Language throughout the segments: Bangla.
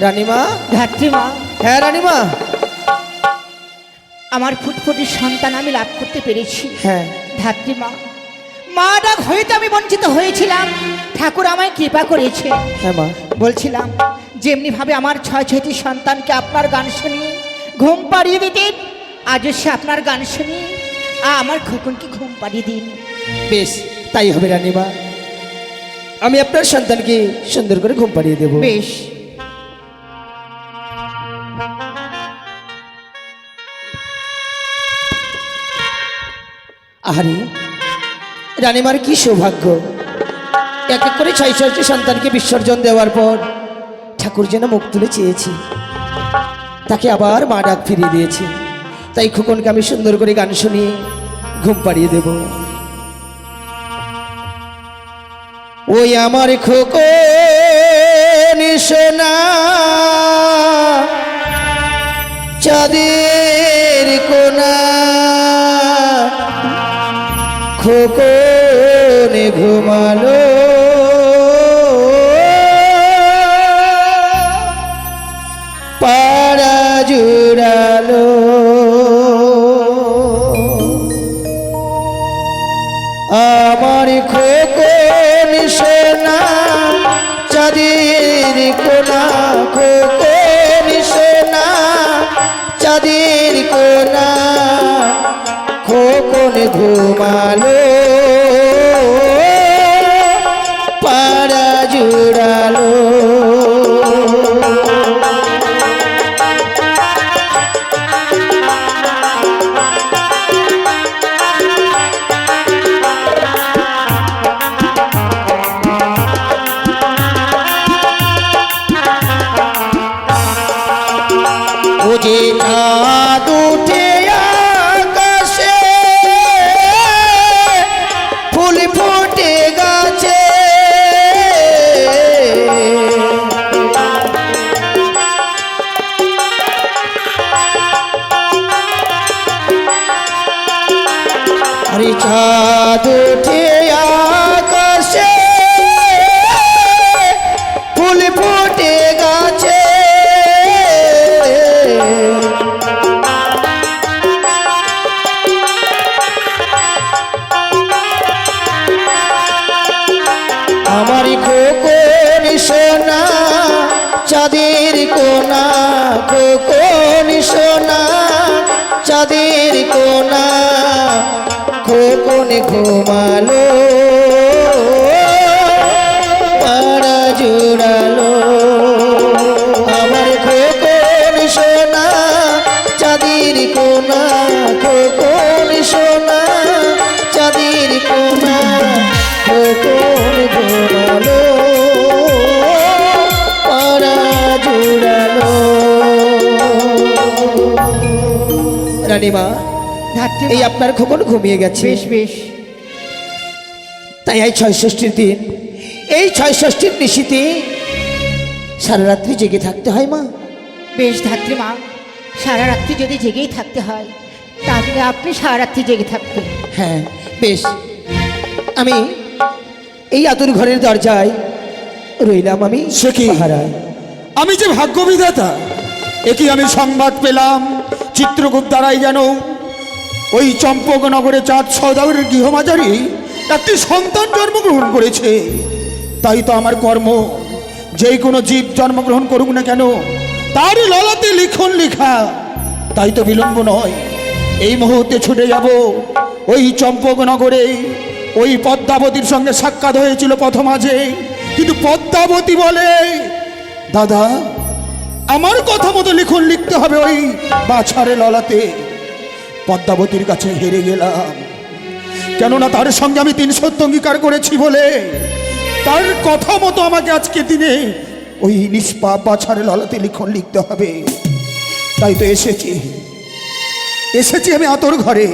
রানীমা? ধাত্রীমা। হ্যাঁ রানীমা? আমার ফুটফুটি সন্তান আমি লাভ করতে পেরেছি। হ্যাঁ। ধাত্রীমা মা ডাক হইতে আমি বঞ্চিত হয়েছিলাম। ঠাকুর আমায় কৃপা করেছে। হ্যাঁ মা। বলছিলাম যেমনি ভাবে আমার ছয় ছয়টি সন্তানকে আপনার গান শুনিয়ে ঘুম পাড়িয়ে দিতেন আজও সে আপনার গান শুনিয়ে আ, আমার খোকনকে ঘুম পাড়িয়ে দিন। বেশ তাই হবে রানীমা। আমি আপনার সন্তানকে সুন্দর করে ঘুম পাড়িয়ে দেবো। বেশ। আহারে, রানীমার কি সৌভাগ্য? এক এক করে ছয় ছয়টি সন্তানকে বিসর্জন দেওয়ার পর ঠাকুর যেন মুখ তুলে চেয়েছি। তাকে আবার মা ডাক ফিরিয়ে দিয়েছি। তাই খোকনকে আমি সুন্দর করে গান শুনিয়ে ঘুম পাড়িয়ে দেব। ওই আমার খোকন সোনা, চাঁদের কোনা খোকনে ঘুমালো ঘুমালো চাঁদ উঠে আকাশে পাড়া জোড়ালো রানীমা। এই আপনার খোকন ঘুমিয়ে গেছে। বেশ বেশ। তাই এই ছয় ষষ্ঠীর দিন। এই ছয় ষষ্ঠীর নিশিতে সারা রাত্রি জেগে থাকতে হয় মা। বেশ ধাত্রীমা সারা রাত্রি যদি জেগেই থাকতে হয় তাহলে আপনি সারা রাত্রি জেগে থাকবেন। হ্যাঁ বেশ। আমি এই আতুর ঘরের দরজায় রইলাম আমি সে কি? পাহারায়। আমি যে ভাগ্য বিধাতা একই আমি সংবাদ পেলাম চিত্রকূট দ্বারাই যেন ওই চম্পকনগরে চাঁদ সদাগরের গৃহমাজারি একটি সন্তান জন্মগ্রহণ করেছে। তাই তো আমার কর্ম যে কোনো জীব জন্মগ্রহণ করুক না কেন তারই ললাতে লিখন লেখা। তাই তো বিলম্ব নয় এই মুহূর্তে ছুটে যাব ওই চম্পকনগরে ওই পদ্মাবতীর সঙ্গে সাক্ষাৎ হয়েছিল প্রথমাজে কিন্তু পদ্মাবতী বলে, দাদা, আমার কথা মতো লিখন, লিখতে হবে ওই বাছারে ললাতে। পদ্মাবতীর কাছে হেরে গেলাম। কেননা তার সঙ্গে আমি তিন সত্য অঙ্গীকার করেছি বলে, তার কথা মতো আমাকে আজকে দিনে ওই নিষ্পাপ বাছারে ললাতে লিখন, লিখতে হবে। তাই তো এসেছি। এসেছি আমি আতর ঘরে।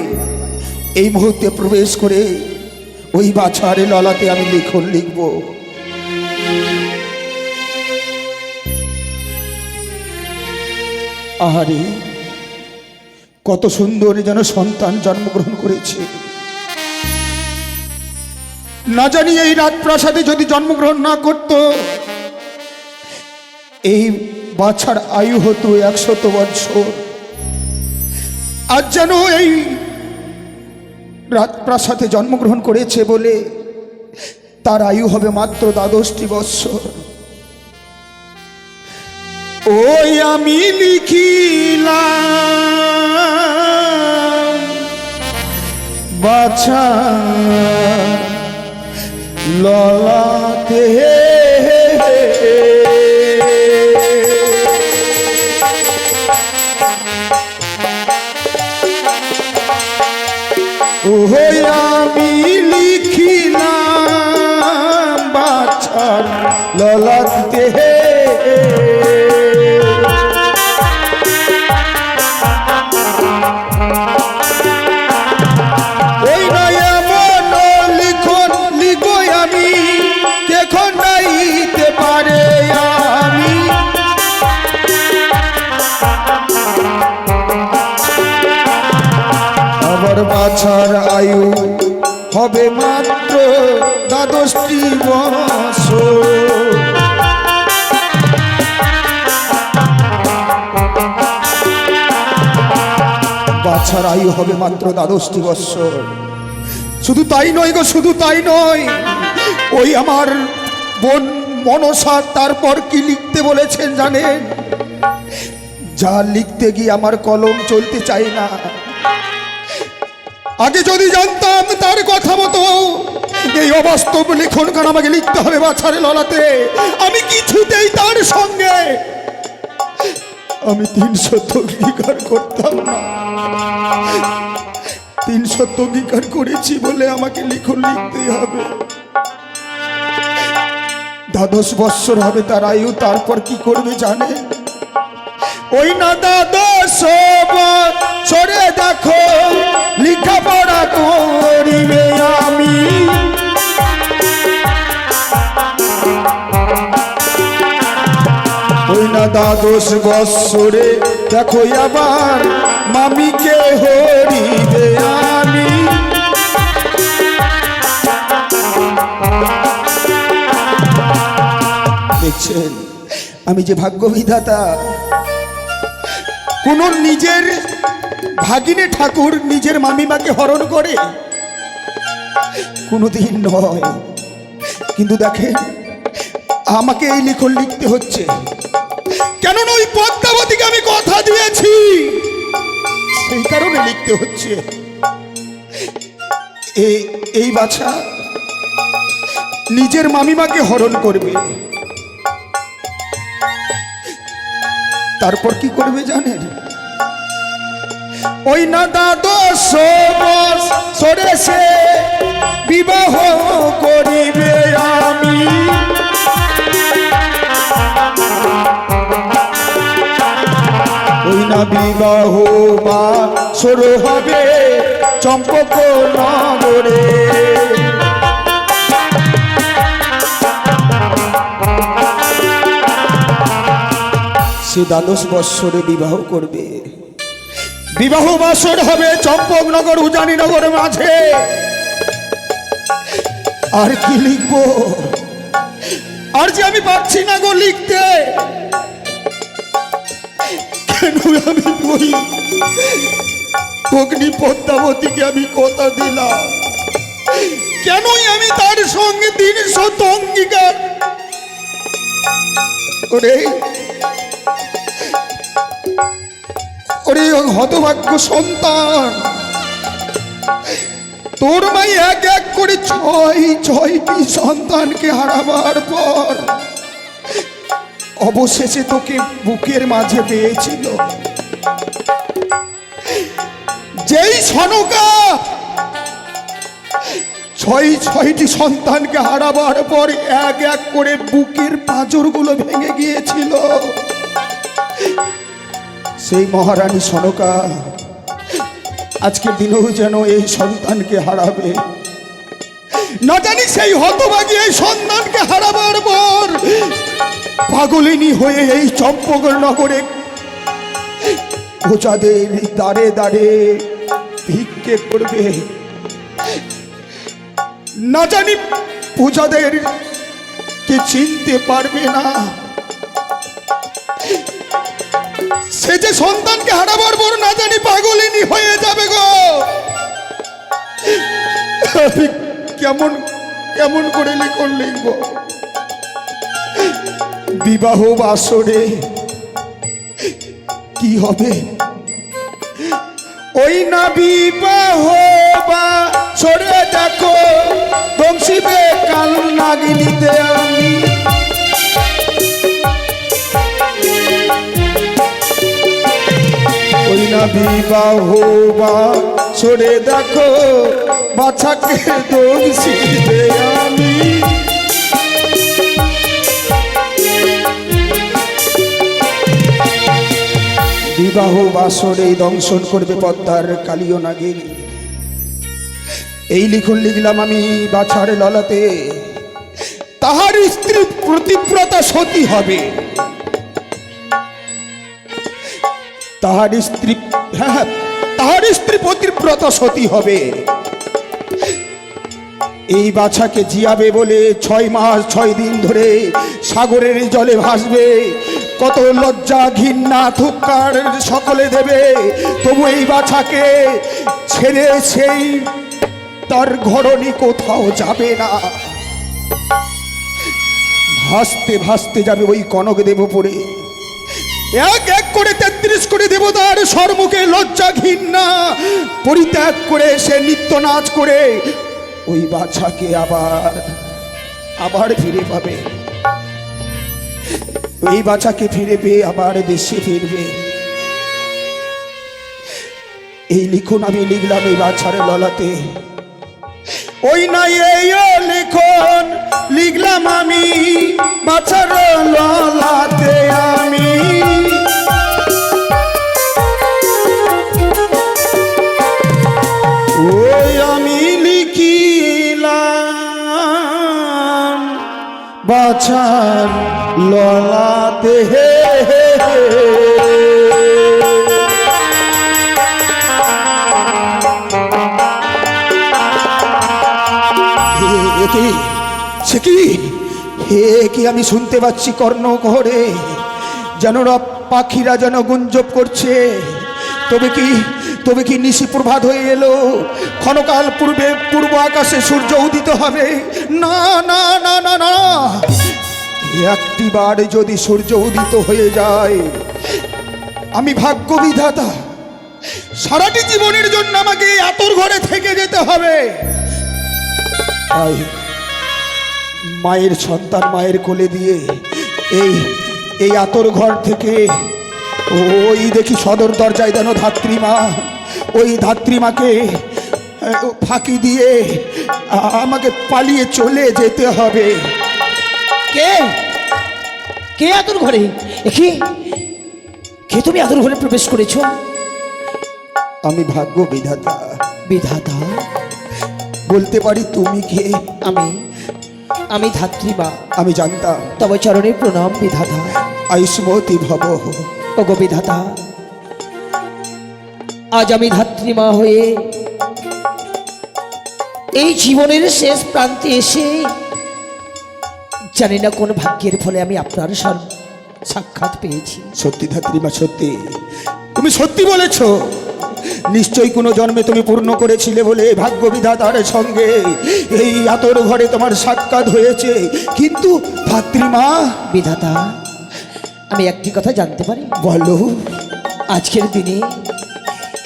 এই মুহূর্তে প্রবেশ করে ওই বাছারে ললাতে আমি লিখন লিখব। আহারে, কত সুন্দর যেন সন্তান জন্মগ্রহণ করেছে। না জানি এই রাজপ্রাসাদে যদি জন্মগ্রহণ না করত, এই বাছার আয়ু হতো একশত বৎসর। আজ যেন এই রাজপ্রাসাদে জন্মগ্রহণ করেছে বলে তার আয়ু হবে মাত্র দ্বাদশটি বৎসর। ওই আমি লিখিলাম, বাছা ললাতে বাছার আয়ু হবে মাত্র দ্বাদশটি বছর আয়ু হবে মাত্র দ্বাদশটি বৎসর শুধু তাই নয় গো, শুধু তাই নয়। ওই আমার বোন মনসা তারপর কি লিখতে বলেছেন জানেন? যা লিখতে গিয়ে আমার কলম চলতে চাই না। আগে যদি জানতাম তার কথা মতো, এই অবাস্তব লিখন গান আমাকে লিখতে হবে বাছারে ললাতে। আমি কিছুতেই তার সঙ্গে আমি তিনশো অঙ্গীকার করতাম না। তিনশো অঙ্গীকার করেছি বলে আমাকে লিখন লিখতেই হবে। দ্বাদশ বৎসর হবে তার আয়ু, তারপর কি করবে জানে ওই না দ্বাদশ দ্বাদশ বৎসরে, দেখো আবার মামিকে হরিবে আমি দেখছেন, আমি যে ভাগ্য বিধাতা কোন নিজের ভাগিনে ঠাকুর নিজের মামিমাকে হরণ করে? কোনোদিন নয়। কিন্তু দেখেন, আমাকে এই লিখন লিখতে হচ্ছে। কেননা ওই পদ্মাবতীকে আমি কথা দিয়েছি। সেই কারণে লিখতে হচ্ছে। এই বাছা, নিজের মামিমাকে হরণ করবে। তারপর কি করবে জানেন? ওই না দ্বাদশ সরে সে বিবাহ করিবে আমি। বিবাহ বা সরু হবে চম্পক নগরে। সে দ্বাদশ বৎসরে বিবাহ করবে। বিবাহ বাসর হবে চম্পকনগর উজানিনগরের মাঝে। আর কি লিখব? আর যে আমি পারছি না গো লিখতে। কেন আমি ওই অগ্নি পদ্মাবতীকে আমি কথা দিলাম। কেনই আমি তার সঙ্গে দিন শত অঙ্গীকার ওরে ওরে হতভাগ্য সন্তান, তোর মাই এক এক করে ছয় ছয়টি সন্তানকে হারাবার পর অবশেষে তোকে বুকের মাঝে পেয়েছিল। যেই সনকা ছয় ছয়টি সন্তানকে হারাবার পর এক এক করে বুকের পাঁজরগুলো ভেঙে গিয়েছিল। সেই মহারানী সনকা, আজকের দিনেও যেন এই সন্তানকে হারাবে। না জানি সেই হতভাগী এই সন্তানকে হারাবার পর পাগলিনী হয়ে এই চম্পকর নগরে প্রজাদের দাঁড়ে দাঁড়ে ভিক্ষে করবে। না জানি পূজাদের কে চিনতে পারবে না। সে যে সন্তানকে হারাবার পর না জানি পাগলিনী হয়ে যাবে গো। কেমন কেমন করে লিখন লিখব? বিবাহ বাসরে কি হবে? ওই না বিবাহ বা সরে দেখো বংশীবে কাল নাগিনীতে আমি। ওই না বিবাহ বা সরে দেখো বাছাকে দংশীবে আমি? বিবাহ বাসরে দংশন করবে পদ্মার কালিও নাগিনী। এই লিখন লিখলাম আমি বাছার ললাতে। তাহার স্ত্রী প্রতিব্রতা সতী হবে। তাহার স্ত্রী হ্যাঁ হ্যাঁ, তাহার স্ত্রী প্রতিব্রতা সতী হবে। এই বাছাকে জিয়াবে বলে ছয় মাস, ছয় দিন ধরে সাগরের জলে ভাসবে। কত লজ্জা, ঘৃণা থুকার সকলে দেবে। তবু এই বাছাকে ছেড়ে সেই তার ঘরণী কোথাও যাবে না। ভাসতে ভাসতে যাবে ওই কনক দেব পড়ে এক এক করে তেত্রিশ করে দেবতার সর্মুখে লজ্জা ঘৃণা পরিত্যাগ করে সে নিত্য নাচ করে ওই বাছাকে আবার আবার ফিরে পাবে। ওই বাছাকে ফিরে পেয়ে আবার দেশে ফিরবে। এই লিখন আমি লিখলাম এই বাছার ললাতে ওই নাই এই লিখন, লিখলাম আমি, বাছার ললাতে আমি ওই আমি লিখিলাম বাছার ললাতে হে হে হে। কি? সে কি? হে কি আমি শুনতে পাচ্ছি কর্ণ ঘরে যেন পাখিরা যেন গুঞ্জব করছে। তবে কি তবে কি নিশি প্রভাত হয়ে এলো? ক্ষণকাল পূর্বে পূর্ব আকাশে সূর্য উদিত হবে। না না না না না। একটি বার যদি সূর্য উদিত হয়ে যায়, আমি ভাগ্য বিধাতা সারাটি জীবনের জন্য আমাকে আতর ঘরে থেকে যেতে হবে। তাই মায়ের সন্তান মায়ের কোলে দিয়ে এই এই আতর ঘর থেকে ওই দেখি সদর দরজায় যেন ধাত্রীমা ওই ধাত্রীমাকে ফাঁকি দিয়ে আমাকে পালিয়ে চলে যেতে হবে। কে? কে আতুর ঘরে? কি? কে তুমি আতর ঘরে প্রবেশ করেছ? আমি ভাগ্য বিধাতা। বিধাতা? বলতে পারি তুমি কে? আমি আমি ধাত্রীমা আমি জানতাম তব চরণে প্রণাম বিধাতা। আয়ুষ্মতি ভব। ওগো বিধাতা আজ আমি ধাত্রীমা হয়ে এই জীবনের শেষ প্রান্তে এসে জানি না কোন ভাগ্যের ফলে আমি আপনার সাক্ষাৎ পেয়েছি। সত্যি ধাত্রীমা সত্যি। তুমি সত্যি বলেছ। নিশ্চয়ই কোনো জন্মে তুমি পূর্ণ করেছিলে বলে ভাগ্য বিধাতার সঙ্গে। এই আতর ঘরে তোমার সাক্ষাৎ হয়েছে। কিন্তু ধাত্রীমা বিধাতা আমি একটি কথা জানতে পারি? বলো। আজকের দিনে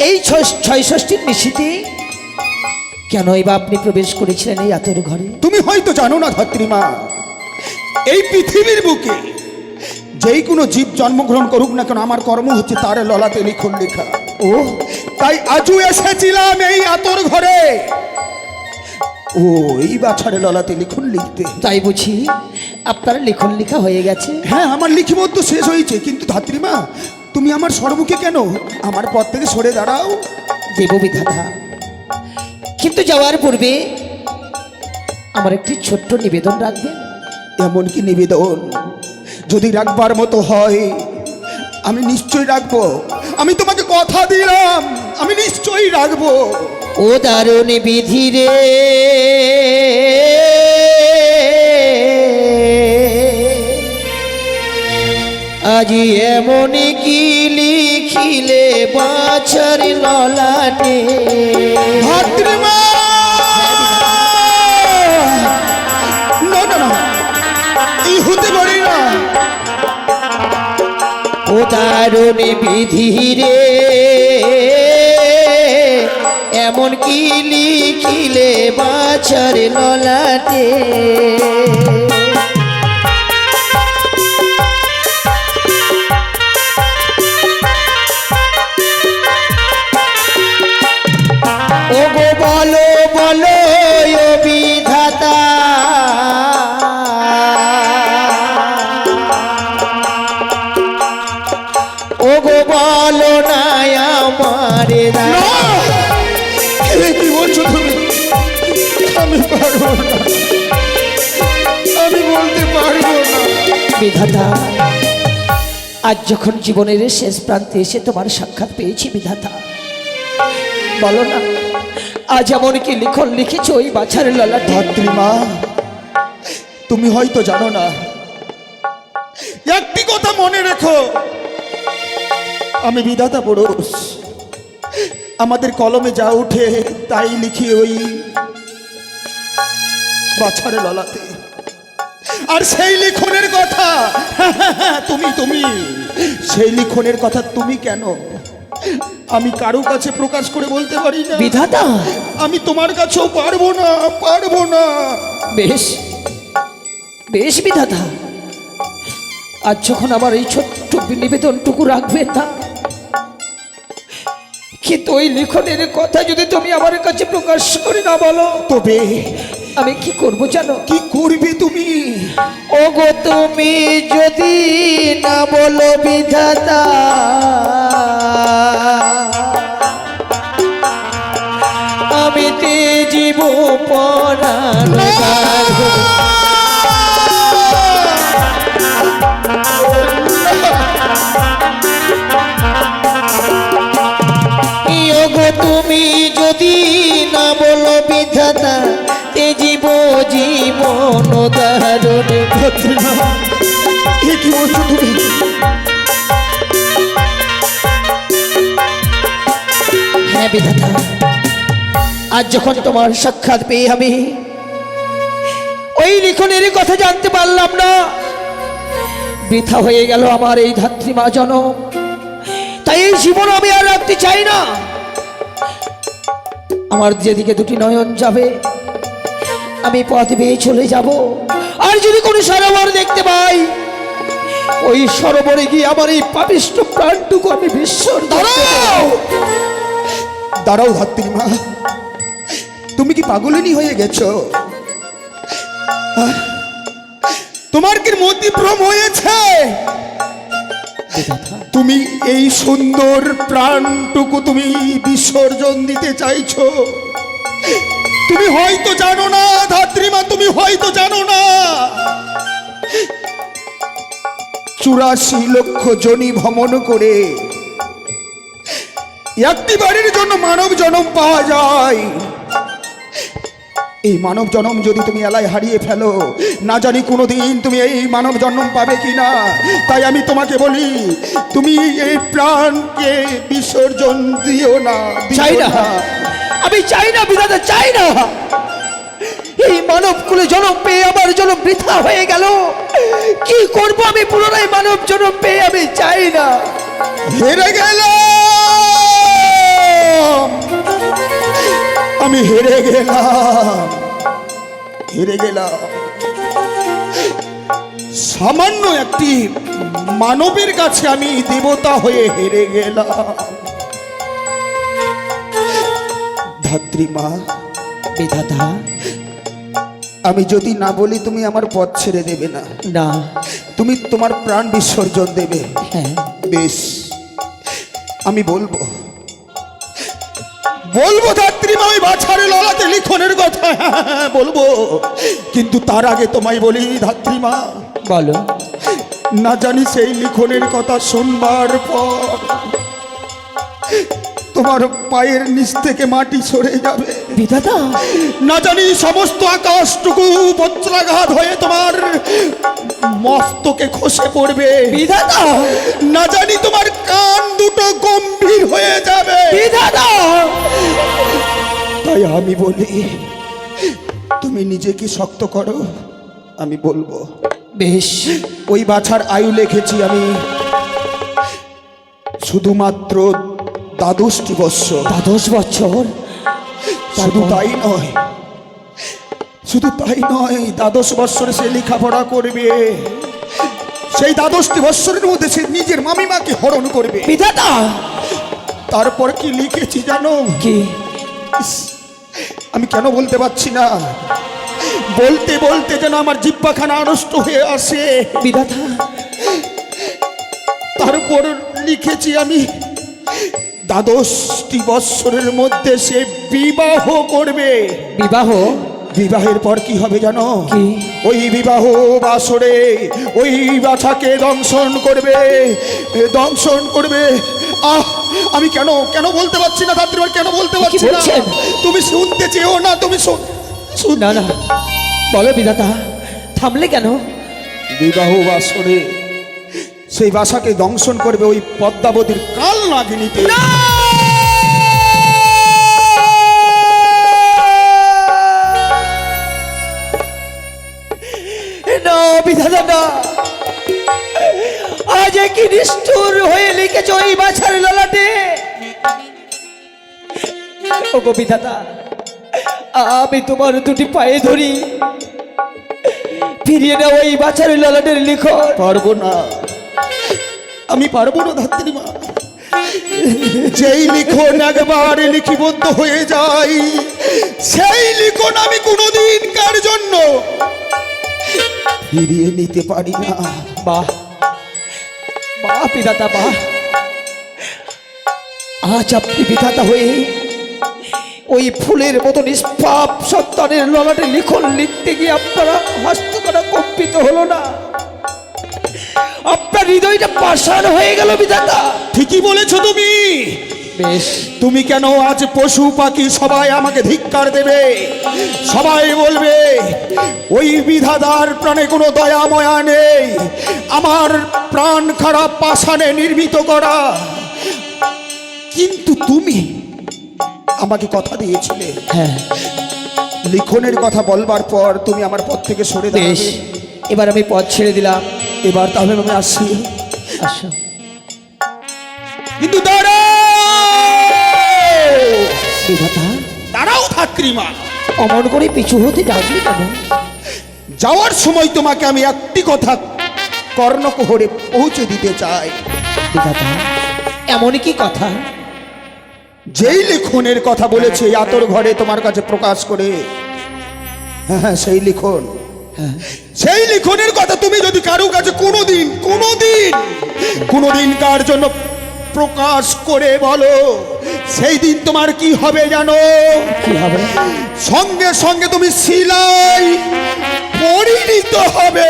এই ছয়- ষষ্ঠীর নিশিতে কেনই বা আপনি প্রবেশ করেছিলেন এই আতর ঘরে? তুমি হয়তো জানো না ধাত্রীমা এই পৃথিবীর বুকে যেই কোনো জীব জন্মগ্রহণ করুক না কেন আমার কর্ম হচ্ছে তার ললাতে লিখন লেখা। ও তাই আজও এসেছিলাম এই আতর ঘরে। ও এই বাছারে ললাতে লিখন লিখতে। তাই বুঝি আপনার লেখন লেখা হয়ে গেছে? হ্যাঁ আমার লিখিবদ্ধ শেষ হয়েছে কিন্তু ধাত্রীমা তুমি আমার সর্বকে কেন? আমার পথ থেকে সরে দাঁড়াও। দেব বিধাতা কিন্তু যাওয়ার পূর্বে আমার একটি ছোট্ট নিবেদন রাখবেন? এমন কি নিবেদন? যদি রাখবার মতো হয় আমি নিশ্চয়ই রাখব। আমি তোমাকে কথা দিলাম। আমি নিশ্চয়ই রাখব। ও দারুণ বিধি রে। আজ এমনই কি লিখিলে বাছার ললাটে? ধাত্রীমা না না না এই হতে পারে না। ও দারুণ বিধি রে। এমন কি লিখিলে বাছার ললাটে বিধাতা। আজ যখন জীবনের শেষ প্রান্তে এসে তোমার সাক্ষাৎ পেয়েছি বিধাতা, বলো না, আজ এমন কি লিখন লিখেছো ওই বাছার ললা ধাত্রীমা তুমি হয়তো জানো না। একটি কথা মনে রেখো, আমি বিধাতা পুরুষ। আমাদের কলমে যা উঠে তাই লিখি ওই বাছারে ললাতে। আর সেই লিখনের কথা তুমি তুমি। সেই লিখনের কথা তুমি কেন? আমি কারও কাছে প্রকাশ করে বলতে পারি না। বিধাতা। আমি তোমার কাছেও পারব না পারব না। বেশ বেশ বিধাতা। আজ যখন আমার এই ছোট্ট নিবেদনটুকু রাখবেন না কিন্তু ওই লিখনের কথা যদি তুমি আমার কাছে প্রকাশ করে না বলো তবে আমি কি করব জানো? কি করবে তুমি? ওগো তুমি যদি না বলো বিধাতা আমি তে জীব পরাণ দারুণ ভদ্রিমা, এ কি বলছো তুমি? হ্যাঁ বিধাতা আজ যখন তোমার সাক্ষাৎ পেয়ে আমি ওই লিখনের কথা জানতে পারলাম না বৃথা হয়ে গেল আমার এই ধাত্রীমা জনম। তাই এই জীবন আমি আর রাখতে চাই না। আমার যেদিকে দুটি নয়ন যাবে আমি পথ বেয়ে চলে যাব। আর যদি কোনো সরোবর দেখতে পাই ওই সরোবরে গিয়ে আমার এই পাপিষ্ট প্রাণটুকু আমি বিসর্জন দেব। দাঁড়াও! দাঁড়াও ধাত্রীমা তুমি কি পাগলিনী হয়ে গেছ? তোমার কি মতিভ্রম হয়েছে? তুমি এই সুন্দর প্রাণটুকু তুমি বিসর্জন দিতে চাইছো? তুমি হয়তো জানো না ধাত্রীমা তুমি হয়তো জানো না। চুরাশি লক্ষ জনি ভ্রমণ করে একটি বাড়ির জন্য মানব জনম পাওয়া যায়। এই মানব জনম যদি তুমি এলায় হারিয়ে ফেলো না জানি কোনোদিন তুমি এই মানব জন্ম পাবে কি না তাই আমি তোমাকে বলি তুমি এই প্রাণকে বিসর্জন দিও না চাই না। আমি চাই না, বিধাতা চাই না। এই মানব কুলে জনম পেয়ে আমার জনম বৃথা হয়ে গেল। কি করব আমি পুনরায় মানব জনম পেয়ে আমি চাই না। হেরে গেল আমি হেরে গেলাম। হেরে গেলাম। সামান্য একটি মানবের কাছে আমি দেবতা হয়ে হেরে গেলাম। ধাত্রীমা বিধাতা আমি যদি না বলি তুমি আমার পথ ছেড়ে দেবে না। না। তুমি তোমার প্রাণ বিসর্জন দেবে। হ্যাঁ। বেশ আমি বলব। বলব ধাত্রীমা ওই বাছারে লড়াতে লিখনের কথা। বলব কিন্তু তার আগে তোমায় বলি ধাত্রীমা বলো। না জানি সেই লিখনের কথা শুনবার পর তোমার পায়ের নিচ থেকে মাটি সরে যাবে। বিধাতা। না জানি সমস্ত আকাশটুকু বজ্রাঘাত হয়ে তোমার মস্তকে খসে পড়বে। বিধাতা। না জানি তোমার কান দুটো গম্ভীর হয়ে যাবে। বিধাতা। তাই আমি বলি তুমি নিজেকে শক্ত করো আমি বলব। বেশ। ওই বাছার আয়ু লিখেছি আমি। শুধুমাত্র দ্বাদশটি বৎসর। দ্বাদশ বছর শুধু তাই নয় শুধু তাই নয় দ্বাদশ বৎসরে সে লেখাপড়া করবে। সেই দ্বাদশটি বৎসরের মধ্যে সে নিজের মামিমাকে হরণ করবে। বিধাতা! তারপর কি লিখেছি জানো? কি? আমি কেন বলতে পারছি না? বলতে বলতে যেন আমার জিব্বাখানা নষ্ট হয়ে আসে। বিধাতা! তারপর লিখেছি আমি দ্বাদশটি বৎসরের মধ্যে সে বিবাহ করবে। বিবাহ? বিবাহের পর কি হবে জানো? ওই বিবাহ বাসরে ওই বাছাকে দংশন করবে। দংশন করবে। আহ আমি কেন কেন বলতে পারছি না ধাত্রীবার কেন বলতে পারছি না? তুমি শুনতে চেয়েও না তুমি না না। বলো বিধাতা থামলে কেন? বিবাহ বাসরে সেই বাসাকে দংশন করবে ওই পদ্মাবতীর কাল নাগিনীতে। না! বিধাতা না। আজ কি নিষ্ঠুর হয়ে লিখেছ ওই বাছার ললাটে। ও গো বিধাতা আমি তোমার দুটি পায়ে ধরি। ফিরিয়ে নাও ওই বাছার ললাটের লিখন পারব না। আমি পারব না ধাত্রী মা। যেই লিখন একবার লিখিবদ্ধ হয়ে যায় সেই লিখন আমি কোনোদিন কার জন্য ফিরিয়ে নিতে পারি না। বাহ বাহ বিধাতা বাহ আজ আপনি বিধাতা হয়ে ওই ফুলের মতো নিষ্পাপ সন্তানের ললাটে লিখন লিখতে গিয়ে আপনারা হস্তকরা কম্পিত হলো না। আপনার হৃদয়টা পাষাণ হয়ে গেল বিধাতা। ঠিকই বলেছ তুমি। বেশ। তুমি কেন আজ পশু পাখি সবাই আমাকে ধিক্কার দেবে? সবাই বলবে ওই বিধাদার প্রাণে কোনো দয়া ময়া নেই। আমার প্রাণ খারাপ পাষাণে নির্মিত করা। কিন্তু তুমি আমাকে কথা দিয়েছিলে। হ্যাঁ। লিখনের কথা বলবার পর তুমি আমার পথ থেকে সরে দাঁড়াবে। এবার আমি পথ ছেড়ে দিলাম। এবার তাহলে আমি আসছি আসো। কিন্তু দাঁড়াও! দাঁড়াও ধাত্রীমা অমন করে পিছু হতে ডাকলি কেন? যাওয়ার সময় তোমাকে আমি একটি কথা কর্ণকোহরে পৌঁছে দিতে চাই। বিধাতা এমন কি কথা? যেই লিখনের কথা বলেছে আতর ঘরে তোমার কাছে প্রকাশ করে। হ্যাঁ হ্যাঁ সেই লিখন। সেই লিখনের কথা তুমি যদি কারও কাছে কোনোদিন কোনোদিন কোনোদিন কার জন্য প্রকাশ করে বলো সেই দিন তোমার কি হবে জানো? কি হবে? সঙ্গে সঙ্গে তুমি সিলাই পরিণত হবে।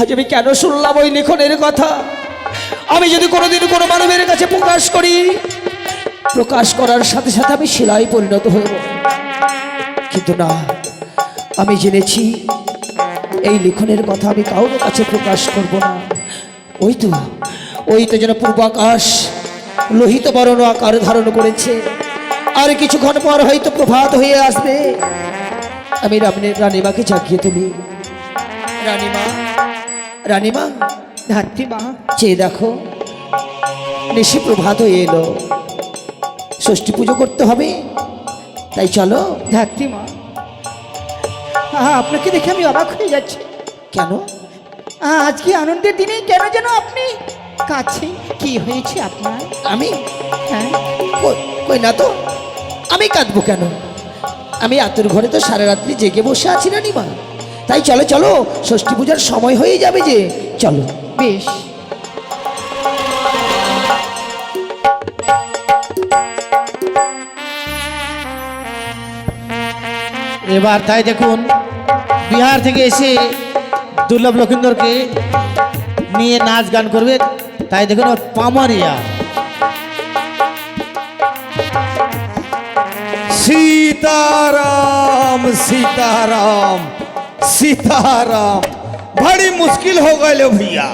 আজ আমি কেন শুনলাম ওই লেখনের কথা? আমি যদি কোনোদিন কোনো মানবের কাছে প্রকাশ করি প্রকাশ করার সাথে সাথে আমি শিলায় পরিণত হব কিন্তু না, আমি জেনেছি এই লিখনের কথা আমি কারোর কাছে প্রকাশ করব না। ওই তো ওই তো যেন পূর্বাকাশ লোহিত বরণ আকার ধারণ করেছে। আর কিছুক্ষণ পর হয়তো প্রভাত হয়ে আসবে। আমি রানীমাকে জাগিয়ে তুলি। রানীমা রানীমা ধাত্রী মা চেয়ে দেখো, নিশি প্রভাত হয়ে এলো। ষষ্ঠী পুজো করতে হবে। তাই চলো। ধাত্রী মা আহা, আপনাকে দেখে আমি অবাক হয়ে যাচ্ছি। কেন? আজকে আনন্দের দিনে কেন যেন আপনি কাছে? কি হয়েছে আপনার? আমি? হ্যাঁ। কই- কই না তো? আমি কাঁদবো কেন? আমি আতুর ঘরে তো সারা রাত্রি জেগে বসে আছি না নিমা তাই চলো চলো ষষ্ঠী পূজার সময় হয়ে যাবে যে। চলো। বেশ। এবার তাই দেখুন বিহার থেকে এসে দুর্লভ লক্ষিন্দরকে নিয়ে নাচ গান করবে তাই দেখুন ওর পামারিয়া सीताराम सीताराम सीताराम बड़ी मुश्किल हो गए भैया